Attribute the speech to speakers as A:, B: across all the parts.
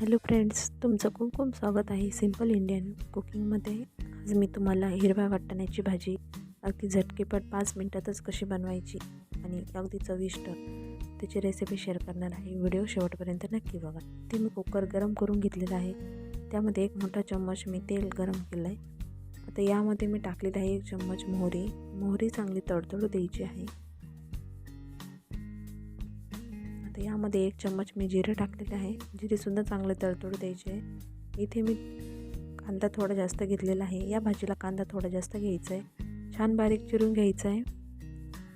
A: Hello friends तुमचं खूप खूप स्वागत आहे सिंपल इंडियन कुकिंगमध्ये. आज मी तुम्हाला हिरव्या वाटण्याची भाजी अगदी झटकेपट पाच मिनटातच कशी बनवायची आणि अगदी चविष्ट त्याची रेसिपी शेअर करणार आहे. व्हिडिओ शेवटपर्यंत नक्की बघा. ते मी कुकर गरम करून घेतलेलं आहे. त्यामध्ये एक मोठा चम्मच मी तेल गरम केलं आहे. आता यामध्ये मी टाकलेलं आहे एक चम्मच मोहरी. मोहरी चांगली तडतडू द्यायची आहे. तर यामध्ये एक चम्मच मी जिरे टाकलेले आहे. जिरेसुद्धा चांगले तडतडू द्यायचे. इथे मी कांदा थोडा जास्त घेतलेला आहे. या भाजीला कांदा थोडा जास्त घ्यायचा आहे छान बारीक चिरून घ्यायचा आहे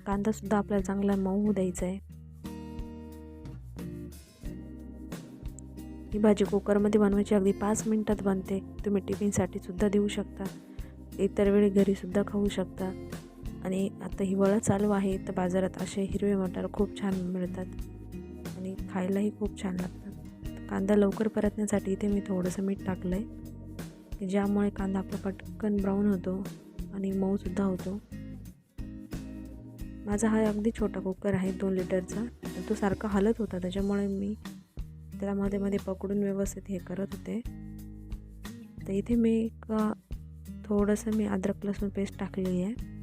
A: कांदासुद्धा आपल्याला चांगला मऊ होऊ द्यायचा आहे ही भाजी कुकरमध्ये बनवायची अगदी पाच मिनटात बनते. तुम्ही टिफिनसाठी सुद्धा देऊ शकता. इतर वेळी घरीसुद्धा खाऊ शकता. आणि आता हिवाळा चालू आहे. तर बाजारात असे हिरवे मटार खूप छान मिळतात. आणि खायलाही खूप छान लागतात. कांदा लवकर परतण्यासाठी इथे मी थोडंसं मीठ टाकलं आहे की ज्यामुळे कांदा आपला पटकन ब्राऊन होतो आणि मऊसुद्धा होतो. माझा हा अगदी छोटा कुकर आहे दोन लिटरचा. तो सारखा हलत होता त्याच्यामुळे मी त्याला मध्ये मध्ये पकडून व्यवस्थित हे करत होते. तर इथे मी एक थोडंसं मी अद्रक लसूण पेस्ट टाकलेली आहे.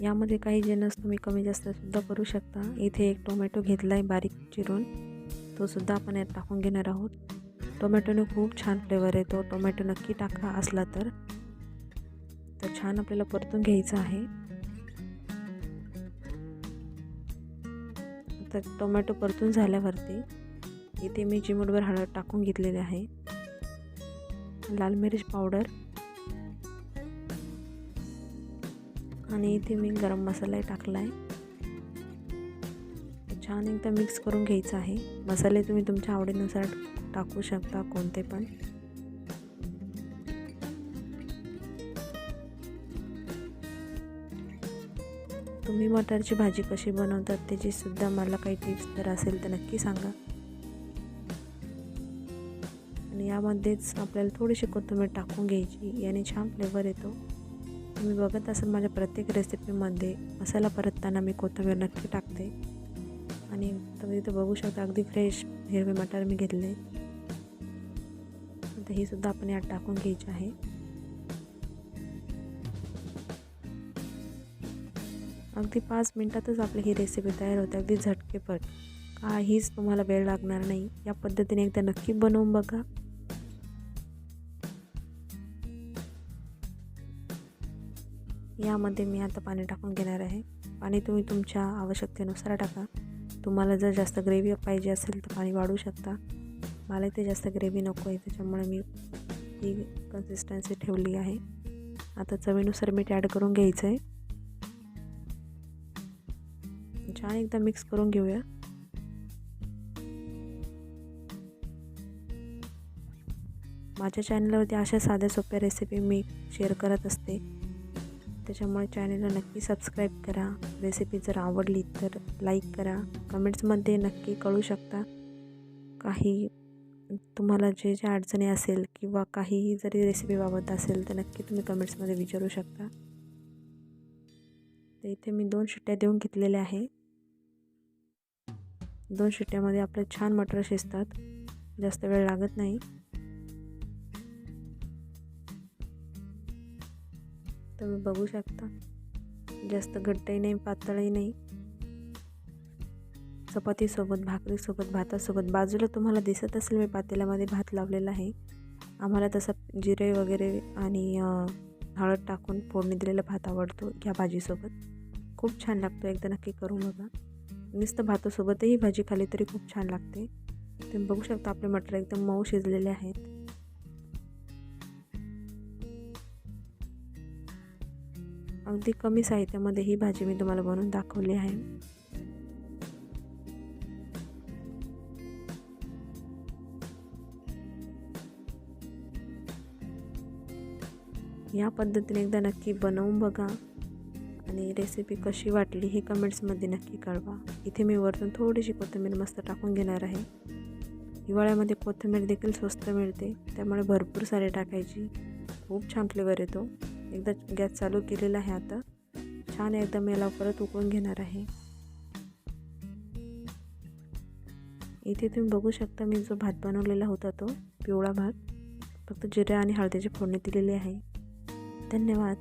A: यामध्ये काही जेनस तुम्ही कमी जास्तसुद्धा करू शकता. इथे एक टोमॅटो घेतला आहे बारीक चिरून. तो सुद्धा आपण यात टाकून घेणार आहोत. टोमॅटोने खूप छान फ्लेवर येतो टोमॅटो नक्की टाका असला तर. तर छान आपल्याला परतून घ्यायचं आहे. तर टोमॅटो परतून झाल्यावरती इथे मी चिमूटभर हळद टाकून घेतलेले आहे. लाल मिरच पावडर. आणि इथे मी गरम मसालाही टाकला आहे छान एकदा मिक्स करून घ्यायचं आहे. मसाले तुम्ही तुमच्या आवडीनुसार टाकू शकता कोणते पण. तुम्ही मटारची भाजी कशी बनवतात त्याची सुद्धा मला काही टिप्स जर असेल तर नक्की सांगा. आणि यामध्येच आपल्याला थोडीशी कोथिंबीर टाकून घ्यायची. याने छान फ्लेवर येतो. तुम्ही बघत असाल माझ्या प्रत्येक रेसिपीमध्ये मसाला परतताना मी कोथिंबीर नक्की टाकते. आणि तुम्ही इथं बघू शकता अगदी फ्रेश हिरवे मटार मी घेतले. आता ही सुद्धा आपण यात टाकून घ्यायची आहे. अगदी पाच मिनटातच आपली ही रेसिपी तयार होते अगदी झटकेपट. काहीच तुम्हाला वेळ लागणार नाही. या पद्धतीने एकदा नक्की बनवून बघा. यामध्ये मी आता पाणी टाकून घेणार आहे. पाणी तुम्ही तुमच्या आवश्यकतेनुसार टाका. तुम्हाला जर जास्त ग्रेव्ही पाहिजे असेल तर पाणी वाढू शकता. मला इथे जास्त ग्रेव्ही नको आहे त्याच्यामुळे मी ही कन्सिस्टन्सी ठेवली आहे. आता चवीनुसार मीठ ॲड करून घ्यायचं आहे छान एकदा मिक्स करून घेऊया. माझ्या चॅनलवरती अशा साध्या सोप्या रेसिपी मी शेअर करत असते. त्याच्यामुळे चॅनलला नक्की सबस्क्राईब करा. रेसिपी जर आवडली तर लाईक करा. कमेंट्समध्ये नक्की कळू शकता. काही तुम्हाला जे जे अडचणी असेल किंवा काहीही जरी रेसिपीबाबत असेल तर नक्की तुम्ही कमेंट्समध्ये विचारू शकता. तर इथे मी दोन शिट्ट्या देऊन घेतलेल्या आहे. दोन शिट्ट्यामध्ये आपले छान मटर शिजतात. जास्त वेळ लागत नाही. तुम्ही बघू शकता. जास्त घट्टही नाही पातळही नाही. चपातीसोबत भाकरीसोबत भातासोबत बाजूला तुम्हाला दिसत असेल मी पातेल्यामध्ये भात लावलेला आहे. आम्हाला तसा जिरे वगैरे आणि हळद टाकून फोडणी दिलेला भात आवडतो या भाजीसोबत. खूप छान लागतो एकदा नक्की करून बघा. नुसतं भातासोबतही भाजी खाली तरी खूप छान लागते. तुम्ही बघू शकता आपले मटर एकदम मऊ शिजलेले आहेत. अगदी कमी साहित्यामध्ये ही भाजी मी तुम्हाला बनवून दाखवली आहे. या पद्धतीने एकदा नक्की बनवून बघा आणि रेसिपी कशी वाटली हे कमेंट्समध्ये नक्की कळवा. इथे मी वरतून थोडीशी कोथिंबीर मस्त टाकून घेणार आहे. हिवाळ्यामध्ये कोथिंबीर देखील स्वस्त मिळते त्यामुळे भरपूर सारे टाकायची. खूप छान फ्लेवर येतो. एकदा गॅस चालू केलेला आहे आता. छान एकदम याला परत उकळून घेणार आहे. इथे तुम्ही बघू शकता मी जो भात बनवलेला होता तो पिवळा भात. फक्त जिऱ्या आणि हळदीची फोडणी दिलेली आहे. धन्यवाद.